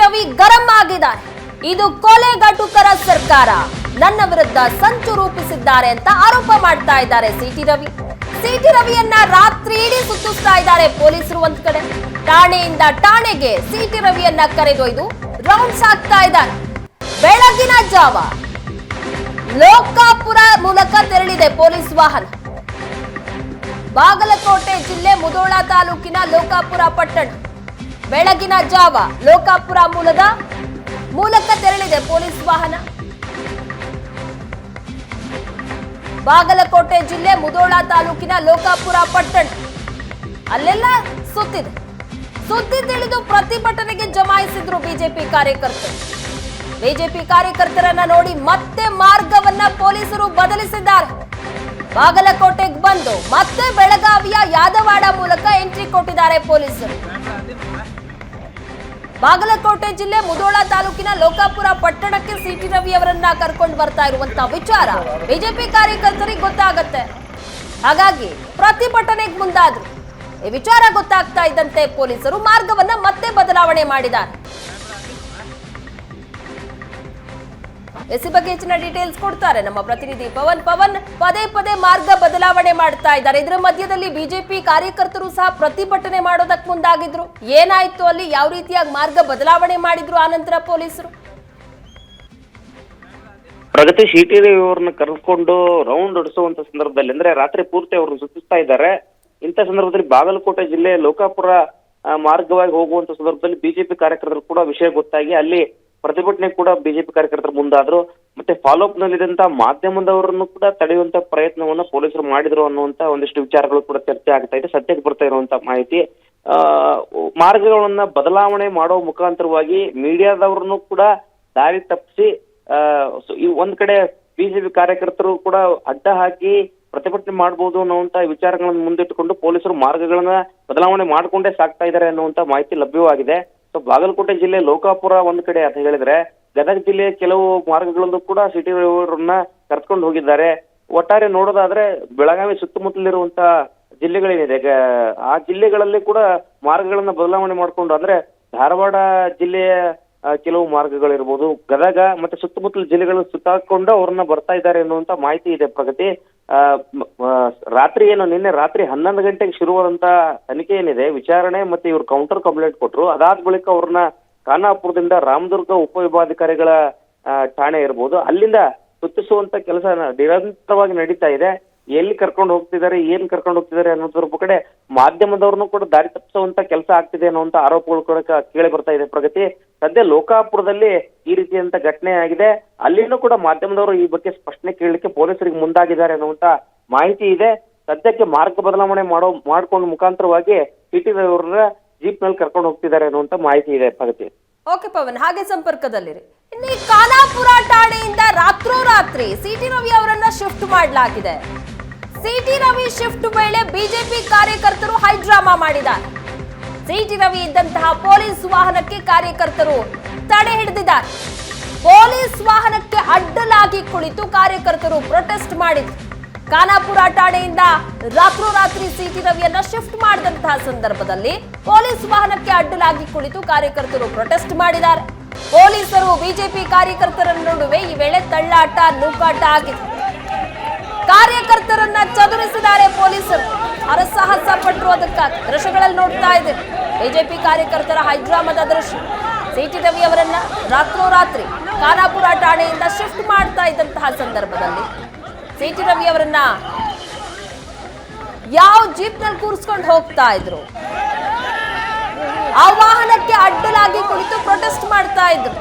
ರವಿ ಗರಂ ಆಗಿದ್ದಾರೆ. ಇದು ಕೊಲೆಗಟುಕರ ಸರ್ಕಾರ. ನನ್ನ ವಿರುದ್ಧ ಸಂಚು ರೂಪಿಸಿದ್ದಾರೆ ಅಂತ ಆರೋಪ ಮಾಡ್ತಾ ಇದ್ದಾರೆ ಸಿಟಿ ರವಿ. ಸಿಟಿ ರವಿಯನ್ನ ರಾತ್ರಿ ಇಡೀ ಸುತ್ತಿಸ್ತಾ ಇದ್ದಾರೆ ಪೊಲೀಸರು ಒಂದ್ ಕಡೆ. ಠಾಣೆಯಿಂದ ಠಾಣೆಗೆ ಸಿಟಿ ರವಿಯನ್ನ ಕರೆದೊಯ್ದು ರೌಂಡ್ಸ್ ಹಾಕ್ತಾ ಇದ್ದಾರೆ. ಬೆಳಗಿನ ಜಾವ ಲೋಕಾಪುರ ಮೂಲಕ ತೆರಳಿದೆ ಪೊಲೀಸ್ ವಾಹನ. ಬಾಗಲಕೋಟೆ ಜಿಲ್ಲೆ ಮುದೋಳ ತಾಲೂಕಿನ ಲೋಕಾಪುರ ಪಟ್ಟಣ. ಬೆಳಗಿನ ಜಾವ ಲೋಕಾಪುರ ಮೂಲದ ಮೂಲಕ ತೆರಳಿದೆ ಪೊಲೀಸ್ ವಾಹನ. ಬಾಗಲಕೋಟೆ ಜಿಲ್ಲೆ ಮುದೋಳ ತಾಲೂಕಿನ ಲೋಕಾಪುರ ಪಟ್ಟಣ. ಅಲ್ಲೆಲ್ಲ ಸುತ್ತಿದೆ. ಸುದ್ದಿ ತಿಳಿದು ಪ್ರತಿಭಟನೆಗೆ ಜಮಾಯಿಸಿದ್ರು ಬಿಜೆಪಿ ಕಾರ್ಯಕರ್ತರು. ಬಿಜೆಪಿ ಕಾರ್ಯಕರ್ತರನ್ನ ನೋಡಿ ಮತ್ತೆ ಮಾರ್ಗವನ್ನ ಪೊಲೀಸರು ಬದಲಿಸಿದ್ದಾರೆ. ಬಾಗಲಕೋಟೆಗೆ ಬಂದು ಮತ್ತೆ ಬೆಳಗಾವಿಯ ಯಾದವಾಡ ಮೂಲಕ ಎಂಟ್ರಿ ಕೊಟ್ಟಿದ್ದಾರೆ ಪೊಲೀಸರು. ಬಾಗಲಕೋಟೆ ಜಿಲ್ಲೆ ಮುಧೋಳ ತಾಲೂಕಿನ ಲೋಕಾಪುರ ಪಟ್ಟಣಕ್ಕೆ ಸಿಟಿ ರವಿ ಅವರನ್ನ ಕರ್ಕೊಂಡು ಬರ್ತಾ ಇರುವಂತ ವಿಚಾರ ಬಿಜೆಪಿ ಕಾರ್ಯಕರ್ತರಿಗೆ ಗೊತ್ತಾಗತ್ತೆ. ಹಾಗಾಗಿ ಪ್ರತಿಭಟನೆಗೆ ಮುಂದಾದ್ರು. ಈ ವಿಚಾರ ಗೊತ್ತಾಗ್ತಾ ಇದ್ದಂತೆ ಪೊಲೀಸರು ಮಾರ್ಗವನ್ನ ಮತ್ತೆ ಬದಲಾವಣೆ ಮಾಡಿದ್ದಾರೆ. ಎಸಿ ಬಗ್ಗೆ ಹೆಚ್ಚಿನ ಡೀಟೇಲ್ಸ್ ಕೊಡ್ತಾರೆ ನಮ್ಮ ಪ್ರತಿನಿಧಿ ಪವನ್. ಪವನ್, ಪದೇ ಪದೇ ಮಾರ್ಗ ಬದಲಾವಣೆ ಮಾಡ್ತಾ ಇದ್ದಾರೆ. ಇದರ ಮಧ್ಯದಲ್ಲಿ ಬಿಜೆಪಿ ಕಾರ್ಯಕರ್ತರು ಸಹ ಪ್ರತಿಭಟನೆ ಮಾಡೋದಕ್ಕೆ ಮುಂದಾಗಿದ್ರು. ಏನಾಯ್ತು ಅಲ್ಲಿ? ಯಾವ ರೀತಿಯಾಗಿ ಮಾರ್ಗ ಬದಲಾವಣೆ ಮಾಡಿದ್ರು ಆನಂತರ ಪೊಲೀಸರು? ಪ್ರಗತಿ ಶಿಟಿರಿ ಅವ್ರನ್ನ ಕರೆದುಕೊಂಡು ರೌಂಡ್ ಹೊಡಿಸುವಂತ ಸಂದರ್ಭದಲ್ಲಿ ಅಂದ್ರೆ ರಾತ್ರಿ ಪೂರ್ತಿ ಅವ್ರನ್ನ ಸುತ್ತಿಸ್ತಾ ಇದ್ದಾರೆ. ಇಂಥ ಸಂದರ್ಭದಲ್ಲಿ ಬಾಗಲಕೋಟೆ ಜಿಲ್ಲೆ ಲೋಕಾಪುರ ಮಾರ್ಗವಾಗಿ ಹೋಗುವಂತ ಸಂದರ್ಭದಲ್ಲಿ ಬಿಜೆಪಿ ಕಾರ್ಯಕರ್ತರು ಕೂಡ ವಿಷಯ ಗೊತ್ತಾಗಿ ಅಲ್ಲಿ ಪ್ರತಿಭಟನೆ ಕೂಡ ಬಿಜೆಪಿ ಕಾರ್ಯಕರ್ತರು ಮುಂದಾದ್ರು, ಮತ್ತೆ ಫಾಲೋಅಪ್ ನಲ್ಲಿದ್ದಂತ ಮಾಧ್ಯಮದವರನ್ನು ಕೂಡ ತಡೆಯುವಂತ ಪ್ರಯತ್ನವನ್ನ ಪೊಲೀಸರು ಮಾಡಿದ್ರು ಅನ್ನುವಂತ ಒಂದಿಷ್ಟು ವಿಚಾರಗಳು ಕೂಡ ಚರ್ಚೆ ಆಗ್ತಾ ಇದೆ ಸದ್ಯಕ್ಕೆ ಬರ್ತಾ ಇರುವಂತ ಮಾಹಿತಿ. ಮಾರ್ಗಗಳನ್ನ ಬದಲಾವಣೆ ಮಾಡೋ ಮುಖಾಂತರವಾಗಿ ಮೀಡಿಯಾದವ್ರನ್ನು ಕೂಡ ದಾರಿ ತಪ್ಪಿಸಿ ಒಂದ್ ಕಡೆ ಬಿಜೆಪಿ ಕಾರ್ಯಕರ್ತರು ಕೂಡ ಅಡ್ಡ ಹಾಕಿ ಪ್ರತಿಭಟನೆ ಮಾಡಬಹುದು ಅನ್ನುವಂತ ವಿಚಾರಗಳನ್ನು ಮುಂದಿಟ್ಟುಕೊಂಡು ಪೊಲೀಸರು ಮಾರ್ಗಗಳನ್ನ ಬದಲಾವಣೆ ಮಾಡಿಕೊಂಡೇ ಸಾಕ್ತಾ ಇದ್ದಾರೆ ಅನ್ನುವಂತ ಮಾಹಿತಿ ಲಭ್ಯವಾಗಿದೆ. ಸೊ ಬಾಗಲಕೋಟೆ ಜಿಲ್ಲೆ ಲೋಕಾಪುರ ಒಂದ್ ಕಡೆ ಅಂತ ಹೇಳಿದ್ರೆ, ಗದಗ ಜಿಲ್ಲೆಯ ಕೆಲವು ಮಾರ್ಗಗಳಲ್ಲೂ ಕೂಡ ಸಿಟಿ ಡ್ರೈವರ್ನ ಕರ್ಕೊಂಡು ಹೋಗಿದ್ದಾರೆ. ಒಟ್ಟಾರೆ ನೋಡೋದಾದ್ರೆ ಬೆಳಗಾವಿ ಸುತ್ತಮುತ್ತಲಿರುವಂತ ಜಿಲ್ಲೆಗಳೇನಿದೆ ಆ ಜಿಲ್ಲೆಗಳಲ್ಲಿ ಕೂಡ ಮಾರ್ಗಗಳನ್ನ ಬದಲಾವಣೆ ಮಾಡ್ಕೊಂಡು ಅಂದ್ರೆ ಧಾರವಾಡ ಜಿಲ್ಲೆಯ ಕೆಲವು ಮಾರ್ಗಗಳಿರ್ಬೋದು, ಗದಗ ಮತ್ತೆ ಸುತ್ತಮುತ್ತಲ ಜಿಲ್ಲೆಗಳನ್ನು ಸುತ್ತಾಕೊಂಡು ಅವ್ರನ್ನ ಬರ್ತಾ ಇದ್ದಾರೆ ಅನ್ನುವಂತ ಮಾಹಿತಿ ಇದೆ ಪ್ರಗತಿ. ರಾತ್ರಿ ಏನು ನಿನ್ನೆ ರಾತ್ರಿ ಹನ್ನೊಂದು ಗಂಟೆಗೆ ಶುರುವಾದಂತ ತನಿಖೆ ಏನಿದೆ ವಿಚಾರಣೆ ಮತ್ತೆ ಇವರು ಕೌಂಟರ್ ಕಂಪ್ಲೇಂಟ್ ಕೊಟ್ರು. ಅದಾದ ಬಳಿಕ ಅವ್ರನ್ನ ಖಾನಾಪುರದಿಂದ ರಾಮದುರ್ಗ ಉಪವಿಭಾಧಿಕಾರಿಗಳ ಆ, ಠಾಣೆ ಇರ್ಬೋದು. ಅಲ್ಲಿಂದ ಸುತ್ತಿಸುವಂತ ಕೆಲಸ ನಿರಂತರವಾಗಿ ನಡೀತಾ ಇದೆ. ಎಲ್ಲಿ ಕರ್ಕೊಂಡು ಹೋಗ್ತಿದ್ದಾರೆ, ಏನ್ ಕರ್ಕೊಂಡು ಹೋಗ್ತಿದ್ದಾರೆ ಅನ್ನೋದ್ರ ಕಡೆ ಮಾಧ್ಯಮದವ್ರನ್ನು ಕೂಡ ದಾರಿ ತಪ್ಪಿಸುವಂತ ಕೆಲಸ ಆಗ್ತಿದೆ ಅನ್ನುವಂತ ಆರೋಪಗಳು ಕೂಡ ಕೇಳಿ ಬರ್ತಾ ಇದೆ ಪ್ರಗತಿ. ಸದ್ಯ ಲೋಕಾಪುರದಲ್ಲಿ ಈ ರೀತಿಯಂತ ಘಟನೆ ಆಗಿದೆ. ಅಲ್ಲಿನೂ ಕೂಡ ಮಾಧ್ಯಮದವರು ಈ ಬಗ್ಗೆ ಸ್ಪಷ್ಟನೆ ಕೇಳಲಿಕ್ಕೆ ಪೊಲೀಸರಿಗೆ ಮುಂದಾಗಿದ್ದಾರೆ ಅನ್ನುವಂತ ಮಾಹಿತಿ ಇದೆ. ಸದ್ಯಕ್ಕೆ ಮಾರ್ಗ ಬದಲಾವಣೆ ಮಾಡೋ, ಮಾಡ್ಕೊಂಡು ಮುಖಾಂತರವಾಗಿ ಸಿಟಿ ಅವರ ಜೀಪ್ನಲ್ಲಿ ಕರ್ಕೊಂಡು ಹೋಗ್ತಿದ್ದಾರೆ ಅನ್ನುವಂತ ಮಾಹಿತಿ ಇದೆ ಪ್ರಗತಿ. ಓಕೆ ಪವನ್, ಹಾಗೆ ಸಂಪರ್ಕದಲ್ಲಿರಿ. ಇನ್ನು ಕಾಲಾಪುರ ಠಾಣೆಯಿಂದ ರಾತ್ರೋರಾತ್ರಿ ಸಿಟಿ ರವಿ ಅವರನ್ನ ಶಿಫ್ಟ್ ಮಾಡಲಾಗಿದೆ. ಸಿಟಿ ರವಿ ಶಿಫ್ಟ್ ವೇಳೆ ಬಿಜೆಪಿ ಕಾರ್ಯಕರ್ತರು ಹೈಡ್ರಾಮಾ ಮಾಡಿದ್ದಾರೆ. ಸಿಟಿ ರವಿ ಇದ್ದಂತಹ ಪೊಲೀಸ್ ವಾಹನಕ್ಕೆ ಕಾರ್ಯಕರ್ತರು ತಡೆ ಹಿಡಿದಿದ್ದಾರೆ. ಪೊಲೀಸ್ ವಾಹನಕ್ಕೆ ಅಡ್ಡಲಾಗಿ ಕುಳಿತು ಕಾರ್ಯಕರ್ತರು ಪ್ರೊಟೆಸ್ಟ್ ಮಾಡಿದ್ರು. ಖಾನಾಪುರ ಠಾಣೆಯಿಂದ ರಾತ್ರೋರಾತ್ರಿ ಸಿಟಿ ರವಿಯನ್ನ ಶಿಫ್ಟ್ ಮಾಡಿದಂತಹ ಸಂದರ್ಭದಲ್ಲಿ ಪೊಲೀಸ್ ವಾಹನಕ್ಕೆ ಅಡ್ಡಲಾಗಿ ಕುಳಿತು ಕಾರ್ಯಕರ್ತರು ಪ್ರೊಟೆಸ್ಟ್ ಮಾಡಿದ್ದಾರೆ. ಪೊಲೀಸರು ಬಿಜೆಪಿ ಕಾರ್ಯಕರ್ತರ ನಡುವೆ ಈ ವೇಳೆ ತಳ್ಳಾಟ ನೂಕಾಟ ಆಗಿದೆ. ಕಾರ್ಯಕರ್ತರನ್ನ ಚದುರಿಸಿದ್ದಾರೆ ಪೊಲೀಸರು. ಹರಸಾಹಸ ಪಟ್ಟರು ಅದಕ್ಕಾಗಿ ದೃಶ್ಯಗಳಲ್ಲಿ ನೋಡ್ತಾ ಇದೆ. ಬಿಜೆಪಿ ಕಾರ್ಯಕರ್ತರ ಹೈಡ್ರಾಮದ ದೃಶ್ಯ. ಸಿಟಿ ರವಿ ಅವರನ್ನ ರಾತ್ರೋರಾತ್ರಿ ಖಾನಾಪುರ ಠಾಣೆಯಿಂದ ಶಿಫ್ಟ್ ಮಾಡ್ತಾ ಇದ್ದಂತಹ ಸಂದರ್ಭದಲ್ಲಿ ಸಿಟಿ ರವಿ ಅವರನ್ನ ಯಾವ ಜೀಪ್ನಲ್ಲಿ ಕೂರಿಸ್ಕೊಂಡು ಹೋಗ್ತಾ ಇದ್ರು? ಆ ವಾಹನಕ್ಕೆ ಅಡ್ಡಲಾಗಿ ಕುಳಿತು ಪ್ರೊಟೆಸ್ಟ್ ಮಾಡ್ತಾ ಇದ್ರು.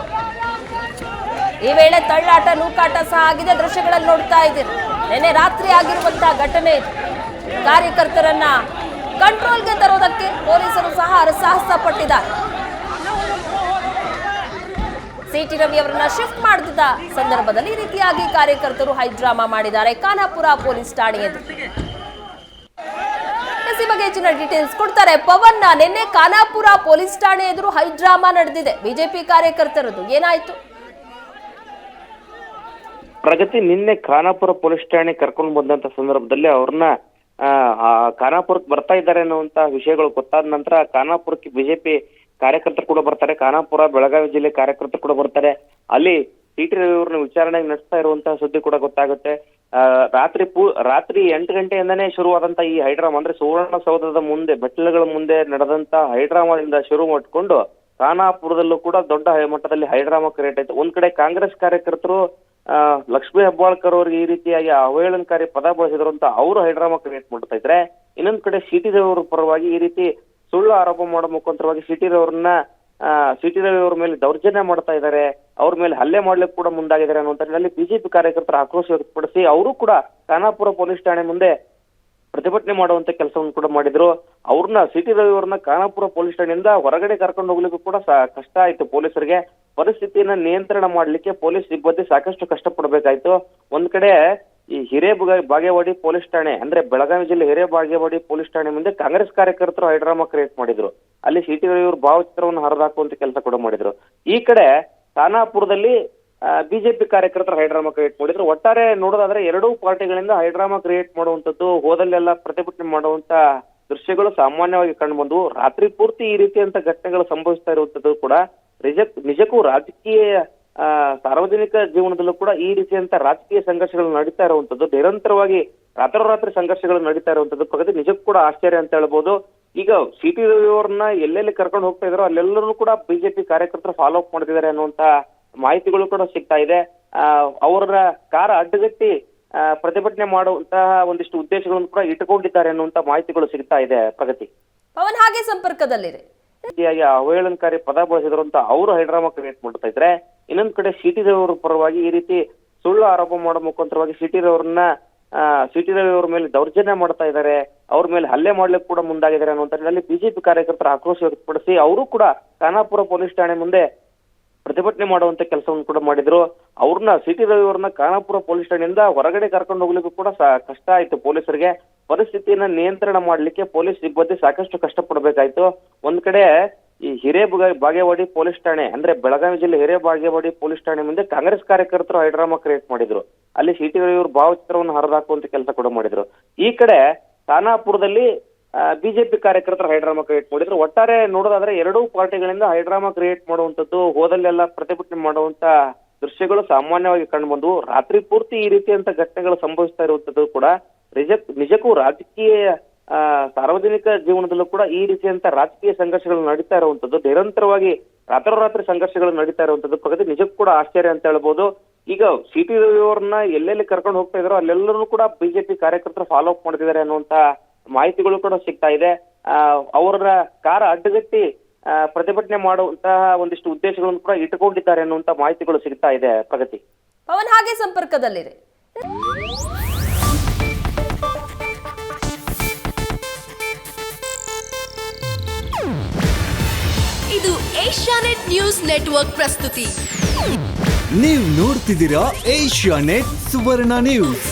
ಈ ವೇಳೆ ತಳ್ಳಾಟ, ನೂಕಾಟ ಸಹ ಆಗಿದೆ. ದೃಶ್ಯಗಳಲ್ಲಿ ನೋಡ್ತಾ ಇದ್ದೀರಿ. ನಿನ್ನೆ ರಾತ್ರಿ ಆಗಿರುವಂತಹ ಘಟನೆ ಕಾರ್ಯಕರ್ತರನ್ನ ಕಂಟ್ರೋಲ್ಗೆ ತರೋದಕ್ಕೆ ಪೊಲೀಸರು ಸಹ ಸಾಹಸ ಪಟ್ಟಿದ್ದಾರೆ ಸಿಟಿ ರವಿ ಅವರನ್ನ ಶಿಫ್ಟ್ ಮಾಡುತ್ತಿದ್ದ ಸಂದರ್ಭದಲ್ಲಿ ಈ ರೀತಿಯಾಗಿ ಕಾರ್ಯಕರ್ತರು ಹೈಡ್ರಾಮಾ ಮಾಡಿದ್ದಾರೆ. ಖಾನಾಪುರ ಪೊಲೀಸ್ ಠಾಣೆಯಲ್ಲಿ. ಬಗ್ಗೆ ಹೆಚ್ಚಿನ ಡೀಟೇಲ್ಸ್ ಕೊಡ್ತಾರೆ. ಪವನ್ ನಿನ್ನೆ ಖಾನಾಪುರ ಪೊಲೀಸ್ ಠಾಣೆ ಎದುರು ಹೈಡ್ರಾಮಾ ನಡೆದಿದೆ. ಬಿಜೆಪಿ ಕಾರ್ಯಕರ್ತರದ್ದು ಏನಾಯ್ತು? ಪ್ರಗತಿ ನಿನ್ನೆ ಖಾನಾಪುರ ಪೊಲೀಸ್ ಠಾಣೆ ಕರ್ಕೊಂಡು ಬಂದಂತ ಸಂದರ್ಭದಲ್ಲಿ ಅವ್ರನ್ನ ಆ, ಖಾನಾಪುರಕ್ಕೆ ಬರ್ತಾ ಇದ್ದಾರೆ ಅನ್ನುವಂತ ವಿಷಯಗಳು ಗೊತ್ತಾದ ನಂತರ ಖಾನಾಪುರಕ್ಕೆ ಬಿಜೆಪಿ ಕಾರ್ಯಕರ್ತರು ಕೂಡ ಬರ್ತಾರೆ. ಖಾನಾಪುರ ಬೆಳಗಾವಿ ಜಿಲ್ಲೆ ಕಾರ್ಯಕರ್ತರು ಕೂಡ ಬರ್ತಾರೆ. ಅಲ್ಲಿ ಟಿ ಟಿ ರವಿ ಅವ್ರನ್ನ ವಿಚಾರಣೆ ನಡೆಸ್ತಾ ಇರುವಂತಹ ಸುದ್ದಿ ಕೂಡ ಗೊತ್ತಾಗುತ್ತೆ. ರಾತ್ರಿ ಪೂ ರಾತ್ರಿ ಎಂಟು ಗಂಟೆಯಿಂದನೇ ಶುರುವಾದಂತ ಈ ಹೈಡ್ರಾಮಾ ಅಂದ್ರೆ ಸುವರ್ಣಸೌಧದ ಮುಂದೆ ಬೆಟ್ಟಲುಗಳ ಮುಂದೆ ನಡೆದಂತ ಹೈಡ್ರಾಮಾದಿಂದ ಶುರು ಮಾಡಿಕೊಂಡು ಖಾನಾಪುರದಲ್ಲೂ ಕೂಡ ದೊಡ್ಡ ಮಟ್ಟದಲ್ಲಿ ಹೈಡ್ರಾಮಾ ಕ್ರಿಯೇಟ್ ಆಯ್ತು. ಒಂದ್ ಕಡೆ ಕಾಂಗ್ರೆಸ್ ಕಾರ್ಯಕರ್ತರು ಲಕ್ಷ್ಮೀ ಹೆಬ್ಬಾಳ್ಕರ್ ಅವ್ರಿಗೆ ಈ ರೀತಿಯಾಗಿ ಅವಹೇಳನಕಾರಿ ಪದ ಬಳಸಿದ್ರು ಅಂತ ಅವರು ಹೈಡ್ರಾಮಾ ಕ್ರಿಯೇಟ್ ಮಾಡ್ತಾ ಇದ್ರೆ, ಇನ್ನೊಂದ್ ಕಡೆ ಸಿಟಿ ರವಿ ಪರವಾಗಿ ಈ ರೀತಿ ಸುಳ್ಳು ಆರೋಪ ಮಾಡೋ ಮುಖಾಂತರವಾಗಿ ಸಿಟಿ ರವಿಯವ್ರನ್ನ ಸಿಟಿ ರವಿ ಅವ್ರ ಮೇಲೆ ದೌರ್ಜನ್ಯ ಮಾಡ್ತಾ ಇದ್ದಾರೆ ಅವ್ರ ಮೇಲೆ ಹಲ್ಲೆ ಮಾಡ್ಲಿಕ್ಕೆ ಕೂಡ ಮುಂದಾಗಿದ್ದಾರೆ ಅನ್ನುವಂತ ಅಲ್ಲಿ ಬಿಜೆಪಿ ಕಾರ್ಯಕರ್ತರ ಆಕ್ರೋಶ ವ್ಯಕ್ತಪಡಿಸಿ, ಅವರು ಕೂಡ ಖಾನಾಪುರ ಪೊಲೀಸ್ ಠಾಣೆ ಮುಂದೆ ಪ್ರತಿಭಟನೆ ಮಾಡುವಂತ ಕೆಲಸವನ್ನು ಕೂಡ ಮಾಡಿದ್ರು. ಅವ್ರನ್ನ ಸಿಟಿ ರವಿ ಅವ್ರನ್ನ ಖಾನಾಪುರ ಪೊಲೀಸ್ ಠಾಣೆಯಿಂದ ಹೊರಗಡೆ ಕರ್ಕೊಂಡು ಹೋಗ್ಲಿಕ್ಕೂ ಕೂಡ ಕಷ್ಟ ಆಯ್ತು ಪೊಲೀಸರಿಗೆ. ಪರಿಸ್ಥಿತಿಯನ್ನ ನಿಯಂತ್ರಣ ಮಾಡ್ಲಿಕ್ಕೆ ಪೊಲೀಸ್ ಸಿಬ್ಬಂದಿ ಸಾಕಷ್ಟು ಕಷ್ಟಪಡಬೇಕಾಯ್ತು. ಒಂದ್ ಕಡೆ ಈ ಹಿರೇ ಬಾಗೇವಾಡಿ ಪೊಲೀಸ್ ಠಾಣೆ, ಅಂದ್ರೆ ಬೆಳಗಾವಿ ಜಿಲ್ಲೆ ಹಿರೇ ಬಾಗೇವಾಡಿ ಪೊಲೀಸ್ ಠಾಣೆ ಮುಂದೆ ಕಾಂಗ್ರೆಸ್ ಕಾರ್ಯಕರ್ತರು ಹೈಡ್ರಾಮಾ ಕ್ರಿಯೇಟ್ ಮಾಡಿದ್ರು. ಅಲ್ಲಿ ಸಿಟಿ ರವಿ ಅವರು ಭಾವಚಿತ್ರವನ್ನು ಹರಿದಾಕುವಂತ ಕೆಲಸ ಕೂಡ ಮಾಡಿದ್ರು. ಈ ಕಡೆ ಖಾನಾಪುರದಲ್ಲಿ ಬಿಜೆಪಿ ಕಾರ್ಯಕರ್ತರು ಹೈಡ್ರಾಮಾ ಕ್ರಿಯೇಟ್ ಮಾಡಿದ್ರು. ಒಟ್ಟಾರೆ ನೋಡೋದಾದ್ರೆ ಎರಡೂ ಪಾರ್ಟಿಗಳಿಂದ ಹೈಡ್ರಾಮಾ ಕ್ರಿಯೇಟ್ ಮಾಡುವಂತದ್ದು ಹೋದಲ್ಲೆಲ್ಲ ಪ್ರತಿಭಟನೆ ಮಾಡುವಂತ ದೃಶ್ಯಗಳು ಸಾಮಾನ್ಯವಾಗಿ ಕಂಡು ಬಂದವು ರಾತ್ರಿ ಪೂರ್ತಿ ಈ ರೀತಿಯಂತ ಘಟನೆಗಳು ಸಂಭವಿಸ್ತಾ ಇರುವಂತದ್ದು ಕೂಡ ನಿಜ ನಿಜಕ್ಕೂ ರಾಜಕೀಯ ಸಾರ್ವಜನಿಕ ಜೀವನದಲ್ಲೂ ಕೂಡ ಈ ರೀತಿಯಂತ ರಾಜಕೀಯ ಸಂಘರ್ಷಗಳು ನಡೀತಾ ಇರುವಂತದ್ದು ನಿರಂತರವಾಗಿ ರಾತ್ರೋರಾತ್ರಿ ಸಂಘರ್ಷಗಳು ನಡೀತಾ ಇರುವಂತದ್ದು ಪ್ರಗತಿ ನಿಜಕ್ಕೂ ಕೂಡ ಆಶ್ಚರ್ಯ ಅಂತ ಹೇಳ್ಬೋದು. ಈಗ ಸಿ ಟಿ ರವಿ ಅವರನ್ನ ಎಲ್ಲೆಲ್ಲಿ ಕರ್ಕೊಂಡು ಹೋಗ್ತಾ ಇದಾರೋ ಅಲ್ಲೆಲ್ಲರೂ ಕೂಡ ಬಿಜೆಪಿ ಕಾರ್ಯಕರ್ತರು ಫಾಲೋ ಅಪ್ ಮಾಡ್ತಿದ್ದಾರೆ ಅನ್ನುವಂತ ಮಾಹಿತಿಗಳು ಕೂಡ ಸಿಗ್ತಾ ಇದೆ. ಆ, ಅವರ ಕಾರ ಅಡ್ಡಗಟ್ಟಿ ಪ್ರತಿಭಟನೆ ಮಾಡುವಂತಹ ಒಂದಿಷ್ಟು ಉದ್ದೇಶಗಳನ್ನು ಕೂಡ ಇಟ್ಟುಕೊಂಡಿದ್ದಾರೆ ಅನ್ನುವಂತ ಮಾಹಿತಿಗಳು ಸಿಗ್ತಾ ಇದೆ ಪ್ರಗತಿ. ಪವನ್ ಹಾಗೆ ಸಂಪರ್ಕದಲ್ಲಿದೆ ರೀತಿಯಾಗಿ ಅವಹೇಳನಕಾರಿ ಪದ ಬಳಸಿದ್ರು ಅಂತ ಅವರು ಹೈಡ್ರಾಮಾ ಕ್ರಿಯೇಟ್ ಮಾಡ್ತಾ ಇದ್ರೆ ಇನ್ನೊಂದ್ ಕಡೆ ಸಿಟಿ ರವಿ ಪರವಾಗಿ ಈ ರೀತಿ ಸುಳ್ಳು ಆರೋಪ ಮಾಡೋ ಮುಖಾಂತರವಾಗಿ ಸಿಟಿ ರವ್ರನ್ನ ಸಿಟಿ ರವಿ ಅವರ ಮೇಲೆ ದೌರ್ಜನ್ಯ ಮಾಡ್ತಾ ಇದ್ದಾರೆ ಅವ್ರ ಮೇಲೆ ಹಲ್ಲೆ ಮಾಡ್ಲಿಕ್ಕೆ ಕೂಡ ಮುಂದಾಗಿದ್ದಾರೆ ಅನ್ನುವಂತ ನಿಟ್ಟಿನಲ್ಲಿ ಬಿಜೆಪಿ ಕಾರ್ಯಕರ್ತರ ಆಕ್ರೋಶ ವ್ಯಕ್ತಪಡಿಸಿ ಅವರು ಕೂಡ ಖಾನಾಪುರ ಪೊಲೀಸ್ ಠಾಣೆ ಮುಂದೆ ಪ್ರತಿಭಟನೆ ಮಾಡುವಂತ ಕೆಲಸವನ್ನು ಕೂಡ ಮಾಡಿದ್ರು. ಅವ್ರನ್ನ ಸಿಟಿ ರವಿ ಅವ್ರನ್ನ ಖಾನಾಪುರ ಪೊಲೀಸ್ ಠಾಣೆಯಿಂದ ಹೊರಗಡೆ ಕರ್ಕೊಂಡು ಹೋಗ್ಲಿಕ್ಕೂ ಕೂಡ ಕಷ್ಟ ಆಯ್ತು ಪೊಲೀಸರಿಗೆ. ಪರಿಸ್ಥಿತಿಯನ್ನ ನಿಯಂತ್ರಣ ಮಾಡ್ಲಿಕ್ಕೆ ಪೊಲೀಸ್ ಸಿಬ್ಬಂದಿ ಸಾಕಷ್ಟು ಕಷ್ಟ ಪಡ್ಬೇಕಾಯ್ತು ಒಂದ್ ಕಡೆ ಈ ಹಿರೇ ಬಾಗೇವಾಡಿ ಪೊಲೀಸ್ ಠಾಣೆ, ಅಂದ್ರೆ ಬೆಳಗಾವಿ ಜಿಲ್ಲೆ ಹಿರೇ ಬಾಗೇವಾಡಿ ಪೊಲೀಸ್ ಠಾಣೆ ಮುಂದೆ ಕಾಂಗ್ರೆಸ್ ಕಾರ್ಯಕರ್ತರು ಹೈಡ್ರಾಮಾ ಕ್ರಿಯೇಟ್ ಮಾಡಿದ್ರು. ಅಲ್ಲಿ ಸಿಟಿ ರವಿ ಅವರು ಭಾವಚಿತ್ರವನ್ನು ಹರಿದಾಕುವಂತ ಕೆಲಸ ಕೂಡ ಮಾಡಿದ್ರು. ಈ ಕಡೆ ಖಾನಾಪುರದಲ್ಲಿ ಬಿಜೆಪಿ ಕಾರ್ಯಕರ್ತರು ಹೈಡ್ರಾಮಾ ಕ್ರಿಯೇಟ್ ಮಾಡಿದ್ರು. ಒಟ್ಟಾರೆ ನೋಡೋದಾದ್ರೆ ಎರಡೂ ಪಾರ್ಟಿಗಳಿಂದ ಹೈಡ್ರಾಮಾ ಕ್ರಿಯೇಟ್ ಮಾಡುವಂತದ್ದು ಹೋದಲ್ಲೆಲ್ಲ ಪ್ರತಿಭಟನೆ ಮಾಡುವಂತ ದೃಶ್ಯಗಳು ಸಾಮಾನ್ಯವಾಗಿ ಕಂಡು ಬಂದವು ರಾತ್ರಿ ಪೂರ್ತಿ ಈ ರೀತಿಯಂತ ಘಟನೆಗಳು ಸಂಭವಿಸ್ತಾ ಇರುವಂತದ್ದು ಕೂಡ ನಿಜ ನಿಜಕ್ಕೂ ರಾಜಕೀಯ ಸಾರ್ವಜನಿಕ ಜೀವನದಲ್ಲೂ ಕೂಡ ಈ ರೀತಿಯಂತ ರಾಜಕೀಯ ಸಂಘರ್ಷಗಳು ನಡೀತಾ ಇರುವಂತದ್ದು ನಿರಂತರವಾಗಿ ರಾತ್ರೋರಾತ್ರಿ ಸಂಘರ್ಷಗಳು ನಡೀತಾ ಇರುವಂತದ್ದು ಪ್ರಗತಿ ನಿಜಕ್ಕೂ ಕೂಡ ಆಶ್ಚರ್ಯ ಅಂತ ಹೇಳ್ಬೋದು. ಈಗ ಸಿ ಟಿ ರವಿ ಅವ್ರನ್ನ ಎಲ್ಲೆಲ್ಲಿ ಕರ್ಕೊಂಡು ಹೋಗ್ತಾ ಇದಾರೋ ಅಲ್ಲೆಲ್ಲರೂ ಕೂಡ ಬಿಜೆಪಿ ಕಾರ್ಯಕರ್ತರು ಫಾಲೋ ಅಪ್ ಮಾಡ್ತಿದ್ದಾರೆ ಅನ್ನುವಂತ ಮಾಹಿತಿಗಳು ಕೂಡ ಸಿಗ್ತಾ ಇದೆ. ಅವರ ಕಾರ ಅಡ್ಡಗಟ್ಟಿ ಪ್ರತಿಭಟನೆ ಮಾಡುವಂತಹ ಒಂದಿಷ್ಟು ಉದ್ದೇಶಗಳನ್ನು ಕೂಡ ಇಟ್ಟುಕೊಂಡಿದ್ದಾರೆ ಅನ್ನುವಂತ ಮಾಹಿತಿಗಳು ಸಿಗ್ತಾ ಇದೆ ಪ್ರಗತಿ. ಪವನ್ ಹಾಗೆ ಸಂಪರ್ಕದಲ್ಲಿದೆ ಇದು ಏಷ್ಯಾನೆಟ್ ನ್ಯೂಸ್ ನೆಟ್ವರ್ಕ್ ಪ್ರಸ್ತುತಿ. ನೀವು ನೋಡ್ತಿದ್ದೀರಾ ಏಷ್ಯಾ ನೆಟ್ ಸುವರ್ಣ ನ್ಯೂಸ್.